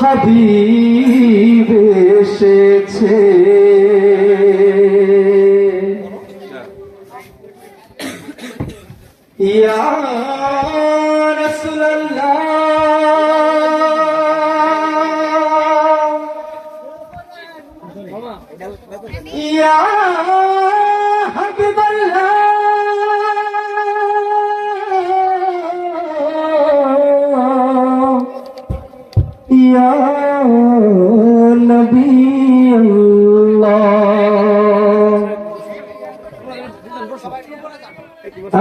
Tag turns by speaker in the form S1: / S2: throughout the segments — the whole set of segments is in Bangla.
S1: হাবিব এসেছে। ইয়া রাসূলুল্লাহ। ইয়া হাবিবাল্লাহ।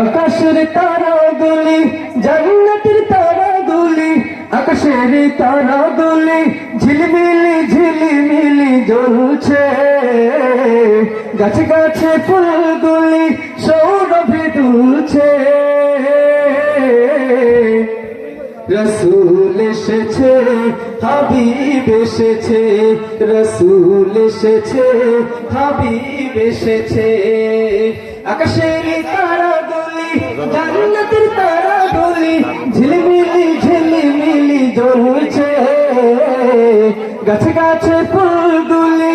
S1: আকাশের তারাগুলি জান্নাতের তারাগুলি আকাশের তারাগুলি ঝিলমিলি ঝিলিমিলি জ্বলছে। গাছে গাছে ফুলগুলি সৌরভে দুলছে। রসুল এসেছে, হাবিব এসেছে, রসুল এসেছে, হাবিব এসেছে। আকাশের তারাগুলি, জান্নাতের তারাগুলি, ঝিলমিলি ঝিলমিলি জ্বলছে। গাছে গাছে ফুলগুলি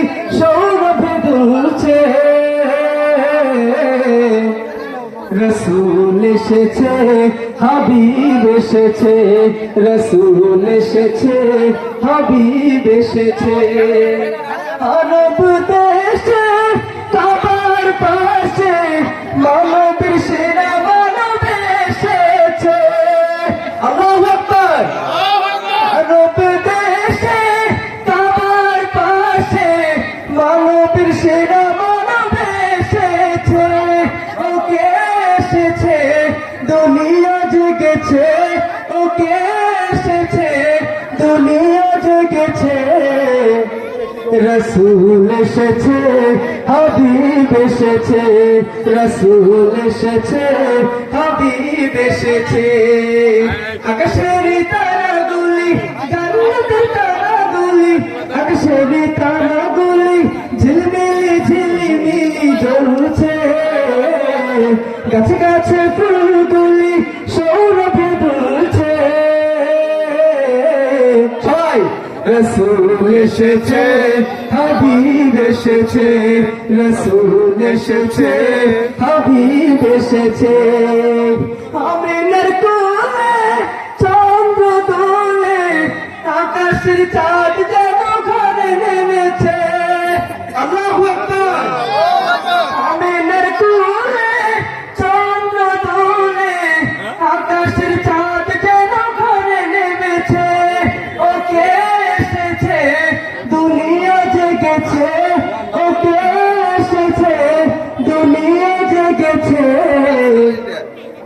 S1: রসুল এসেছে, হাবিব এসেছে, রসুল এসেছে, হাবিব এসেছে। আরব দেশে, কাবার পাশে, মানবের সেরা মানব এসেছে। আল্লাহু আরব দেশে, কাবার পাশে জেগেছে, ওকে এসেছে, দুনিয়া জেগেছে। রসুল এসেছে, হাবিব এসেছে, রসুল এসেছে, হাবিব এসেছে। আকাশের তারাগুলি, জান্নাতের তারাগুলি, আকাশের তারাগুলি ঝিলমিলি ঝিলমিলি জ্বলছে। গাছে গাছে ফুলগুলি সৌরভে দুলছে সবাই, রসুল এসেছে, হাবিব এসেছে, রসুল এসেছে, হাবিব এসেছে। আমিনের কোলে, চন্দ্র দোলে আকাশের চাঁদ